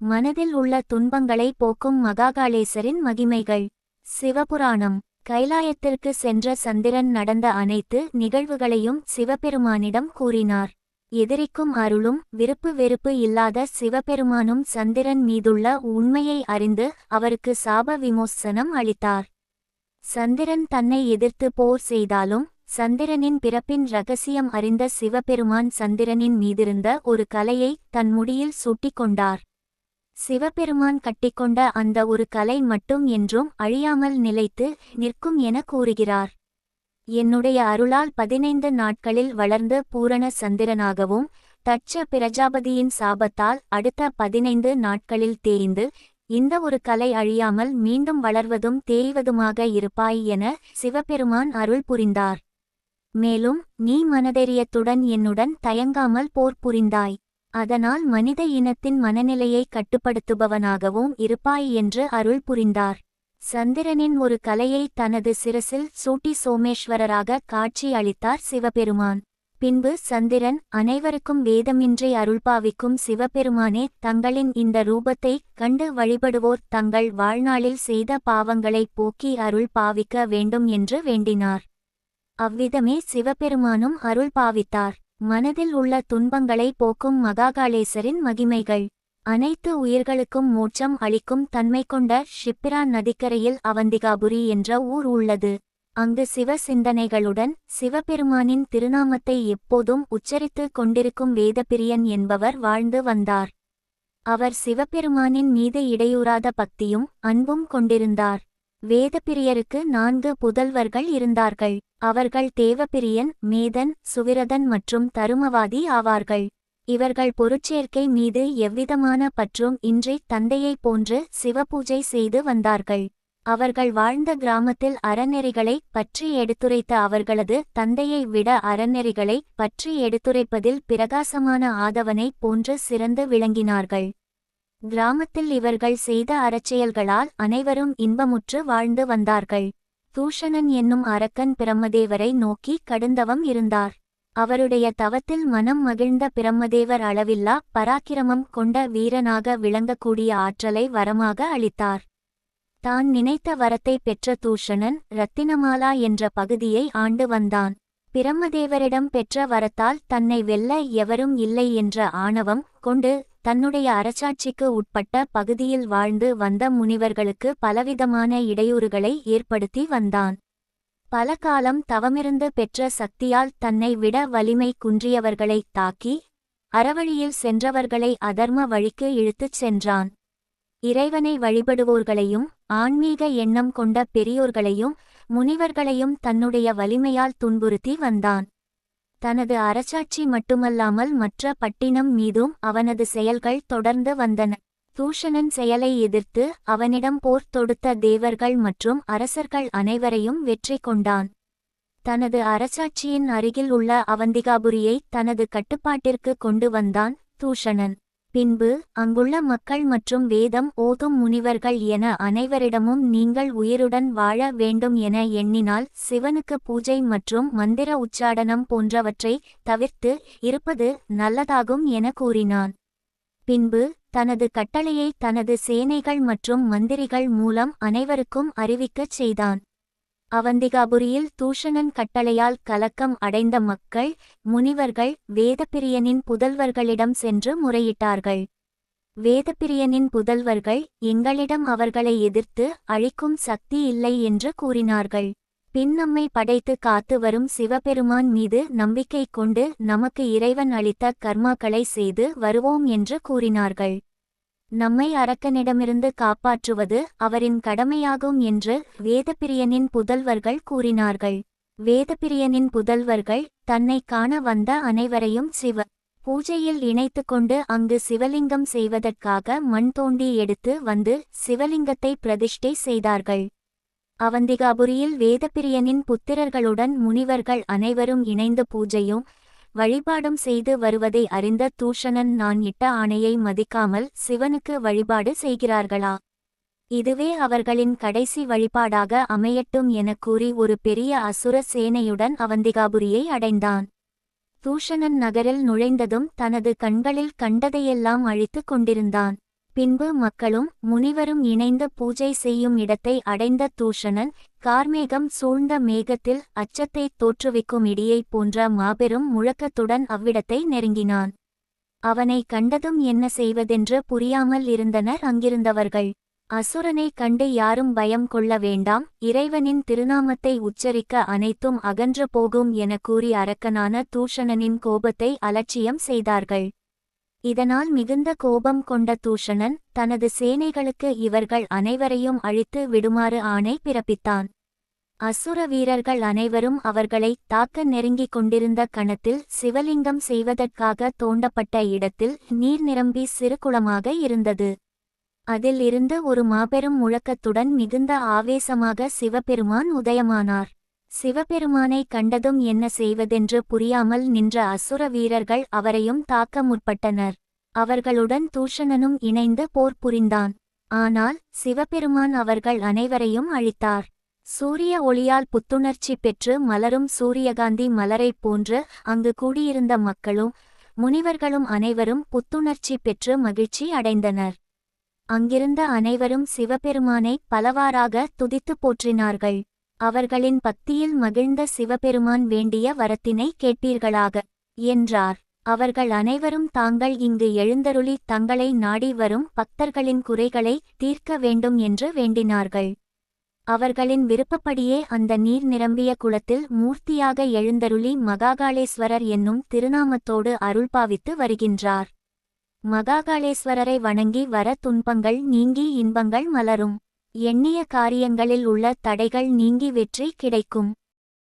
மனதில் உள்ள துன்பங்களை போக்கும் மகாகாளேசரின் மகிமைகள். சிவபுராணம். கைலாயத்திற்கு சென்ற சந்திரன் நடந்த அனைத்து நிகழ்வுகளையும் சிவபெருமானிடம் கூறினார். எதிரிக்கும் அருளும் விருப்பு வெறுப்பு இல்லாத சிவபெருமானும் சந்திரன் மீதுள்ள உண்மையை அறிந்து அவருக்கு சாப விமோசனம் அளித்தார். சந்திரன் தன்னை எதிர்த்து போர் செய்தாலும் சந்திரனின் பிறப்பின் ரகசியம் அறிந்த சிவபெருமான் சந்திரனின் மீதிருந்த ஒரு கலையை தன் முடியில் சூட்டிக் கொண்டார் சிவபெருமான் கட்டிக்கொண்ட அந்த ஒரு கலை மட்டும் என்றும் அழியாமல் நிலைத்து நிற்கும் என கூறுகிறார். என்னுடைய அருளால் பதினைந்து நாட்களில் வளர்ந்து பூரண சந்திரனாகவும் தட்ச பிரஜாபதியின் சாபத்தால் அடுத்த பதினைந்து நாட்களில் தேய்ந்து இந்த ஒரு கலை அழியாமல் மீண்டும் வளர்வதும் தேய்வதுமாக இருப்பாய் என சிவபெருமான் அருள் புரிந்தார். மேலும் நீ மனதைரியத்துடன் என்னுடன் தயங்காமல் போர் புரிந்தாய். அதனால் மனித இனத்தின் மனநிலையை கட்டுப்படுத்துபவனாகவும் இருப்பாய் என்று அருள் புரிந்தார். சந்திரனின் ஒரு கலையை தனது சிரசில் சூட்டி சோமேஸ்வரராக காட்சி அளித்தார் சிவபெருமான். பின்பு சந்திரன் அனைவருக்கும் வேதமின்றி அருள்பாவிக்கும் சிவபெருமானே தங்களின் இந்த ரூபத்தை கண்டு வழிபடுவோர் தங்கள் வாழ்நாளில் செய்த பாவங்களை போக்கி அருள் பாவிக்க வேண்டும் என்று வேண்டினார். அவ்விதமே சிவபெருமானும் அருள் பாவித்தார். மனதில் உள்ள துன்பங்களை போக்கும் மகாகாளேசரின் மகிமைகள். அனைத்து உயிர்களுக்கும் மோட்சம் அளிக்கும் தன்மை கொண்ட ஷிப்பிரான் நதிக்கரையில் அவந்திகாபுரி என்ற ஊர் உள்ளது. அங்கு சிவ சிந்தனைகளுடன் சிவபெருமானின் திருநாமத்தை எப்போதும் உச்சரித்து கொண்டிருக்கும் வேதப்பிரியன் என்பவர் வாழ்ந்து வந்தார். அவர் சிவபெருமானின் மீது இடையூறாத பக்தியும் அன்பும் கொண்டிருந்தார். வேதப்பிரியருக்கு நான்கு புதல்வர்கள் இருந்தார்கள். அவர்கள் தேவப்பிரியன் மேதன் சுவிரதன் மற்றும் தருமவாதி ஆவார்கள். இவர்கள் பொருட்சேர்க்கை மீது எவ்விதமான பற்றும் இன்றி தந்தையைப் போன்று சிவபூஜை செய்து வந்தார்கள். அவர்கள் வாழ்ந்த கிராமத்தில் அறநெறிகளை பற்றி எடுத்துரைத்த அவர்களது தந்தையை விட அறநெறிகளை பற்றி எடுத்துரைப்பதில் பிரகாசமான ஆதவனை போன்று சிறந்து விளங்கினார்கள். கிராமத்தில் இவர்கள் செய்த அறச்செயல்களால் அனைவரும் இன்பமுற்று வாழ்ந்து வந்தார்கள். தூஷணன் என்னும் அரக்கன் பிரம்மதேவரை நோக்கி கடுந்தவம் இருந்தார். அவருடைய தவத்தில் மனம் மகிழ்ந்த பிரம்மதேவர் அளவில்லா பராக்கிரமம் கொண்ட வீரனாக விளங்கக்கூடிய ஆற்றலை வரமாக அளித்தார். தான் நினைத்த வரத்தை பெற்ற தூஷணன் ரத்தினமாலா என்ற பகுதியை ஆண்டு வந்தான். பிரம்மதேவரிடம் பெற்ற வரத்தால் தன்னை வெல்ல எவரும் இல்லை என்ற ஆணவம் கொண்டு தன்னுடைய அரசாட்சிக்கு உட்பட்ட பகுதியில் வாழ்ந்து வந்த முனிவர்களுக்கு பலவிதமான இடையூறுகளை ஏற்படுத்தி வந்தான். பல காலம் தவமிருந்து பெற்ற சக்தியால் தன்னை விட வலிமை குன்றியவர்களை தாக்கி அறவழியில் சென்றவர்களை அதர்ம வழிக்கு இழுத்துச் சென்றான். இறைவனை வழிபடுவோர்களையும் ஆன்மீக எண்ணம் கொண்ட பெரியோர்களையும் முனிவர்களையும் தன்னுடைய வலிமையால் துன்புறுத்தி வந்தான். தனது அரசாட்சி மட்டுமல்லாமல் மற்ற பட்டினம் மீதும் அவனது செயல்கள் தொடர்ந்து வந்தன. தூஷணன் செயலை எதிர்த்து அவனிடம் போர் தொடுத்த தேவர்கள் மற்றும் அரசர்கள் அனைவரையும் வெற்றி கொண்டான். தனது அரசாட்சியின் அருகில் உள்ள அவந்திகாபுரியை தனது கட்டுப்பாட்டிற்கு கொண்டு வந்தான் தூஷணன். பின்பு அங்குள்ள மக்கள் மற்றும் வேதம் ஓதும் முனிவர்கள் என அனைவரிடமும் நீங்கள் உயிருடன் வாழ வேண்டும் என எண்ணினால் சிவனுக்கு பூஜை மற்றும் மந்திர உச்சாடனம் போன்றவற்றை தவிர்த்து இருப்பது நல்லதாகும் என கூறினான். பின்பு தனது கட்டளையை தனது சேனைகள் மற்றும் மந்திரிகள் மூலம் அனைவருக்கும் அறிவிக்கச் செய்தான். அவந்திகாபுரியில் தூஷணன் கட்டளையால் கலக்கம் அடைந்த மக்கள் முனிவர்கள் வேதப்பிரியனின் புதல்வர்களிடம் சென்று முறையிட்டார்கள். வேதப்பிரியனின் புதல்வர்கள் எங்களிடம் அவர்களை எதிர்த்து அழிக்கும் சக்தி இல்லை என்று கூறினார்கள். பின் நம்மை படைத்து காத்து வரும் சிவபெருமான் மீது நம்பிக்கை கொண்டு நமக்கு இறைவன் அளித்த கர்மாக்களை செய்து வருவோம் என்று கூறினார்கள். நம்மை அரக்கனிடமிருந்து காப்பாற்றுவது அவரின் கடமையாகும் என்று வேதப்பிரியனின் புதல்வர்கள் கூறினார்கள். வேதப்பிரியனின் புதல்வர்கள் தன்னை காண வந்த அனைவரையும் சிவ பூஜையில் இணைத்து கொண்டு அங்கு சிவலிங்கம் செய்வதற்காக மண் தோண்டி எடுத்து வந்து சிவலிங்கத்தை பிரதிஷ்டை செய்தார்கள். அவந்திகாபுரியில் வேதப்பிரியனின் புத்திரர்களுடன் முனிவர்கள் அனைவரும் இணைந்து பூஜையும் வழிபாடும் செய்து வருவதை அறிந்த தூஷணன் நான் இட்ட ஆணையை மதிக்காமல் சிவனுக்கு வழிபாடு செய்கிறார்களா? இதுவே அவர்களின் கடைசி வழிபாடாக அமையட்டும் எனக் கூறி ஒரு பெரிய அசுர சேனையுடன் அவந்திகாபுரியை அடைந்தான். தூஷணன் நகரில் நுழைந்ததும் தனது கண்களில் கண்டதையெல்லாம் அழித்துக் கொண்டிருந்தான். பின்பு மக்களும் முனிவரும் இணைந்து பூஜை செய்யும் இடத்தை அடைந்த தூஷணன் கார்மேகம் சூழ்ந்த மேகத்தில் அச்சத்தை தோற்றுவிக்கும் இடியைப் போன்ற மாபெரும் முழக்கத்துடன் அவ்விடத்தை நெருங்கினான். அவனை கண்டதும் என்ன செய்வதென்று புரியாமல் இருந்தனர் அங்கிருந்தவர்கள். அசுரனை கண்டு யாரும் பயம் கொள்ள வேண்டாம் இறைவனின் திருநாமத்தை உச்சரிக்க அனைத்தும் அகன்று போகும் என கூறி அரக்கனான தூஷணனின் கோபத்தை அலட்சியம் செய்தார்கள். இதனால் மிகுந்த கோபம் கொண்ட தூஷணன் தனது சேனைகளுக்கு இவர்கள் அனைவரையும் அழித்து விடுமாறு ஆணை பிறப்பித்தான். அசுர வீரர்கள் அனைவரும் அவர்களை தாக்க நெருங்கிக் கொண்டிருந்த கணத்தில் சிவலிங்கம் செய்வதற்காக தோண்டப்பட்ட இடத்தில் நீர் நிரம்பி சிறுகுளமாக இருந்தது. அதில் இருந்து ஒரு மாபெரும் முழக்கத்துடன் மிகுந்த ஆவேசமாக சிவபெருமான் உதயமானார். சிவபெருமானை கண்டதும் என்ன செய்வதென்று புரியாமல் நின்ற அசுர வீரர்கள் அவரையும் தாக்க முற்பட்டனர். அவர்களுடன் தூஷணனும் இணைந்து போர் புரிந்தான். ஆனால் சிவபெருமான் அவர்கள் அனைவரையும் அழித்தார். சூரிய ஒளியால் புத்துணர்ச்சி பெற்று மலரும் சூரியகாந்தி மலரைப் போன்று அங்கு கூடியிருந்த மக்களும் முனிவர்களும் அனைவரும் புத்துணர்ச்சி பெற்று மகிழ்ச்சி அடைந்தனர். அங்கிருந்த அனைவரும் சிவபெருமானை பலவாறாக துதித்து போற்றினார்கள். அவர்களின் பக்தியில் மகிழ்ந்த சிவபெருமான் வேண்டிய வரத்தினை கேட்பீர்களாக என்றார். அவர்கள் அனைவரும் தாங்கள் இங்கு எழுந்தருளி தங்களை நாடி வரும் பக்தர்களின் குறைகளை தீர்க்க வேண்டும் என்று வேண்டினார்கள். அவர்களின் விருப்பப்படியே அந்த நீர் நிரம்பிய குளத்தில் மூர்த்தியாக எழுந்தருளி மகாகாளேஸ்வரர் என்னும் திருநாமத்தோடு அருள்பாவித்து வருகின்றார். மகாகாளேஸ்வரரை வணங்கி வர துன்பங்கள் நீங்கி இன்பங்கள் மலரும். எண்ணிய காரியங்களில் உள்ள தடைகள் நீங்கி வெற்றி கிடைக்கும்.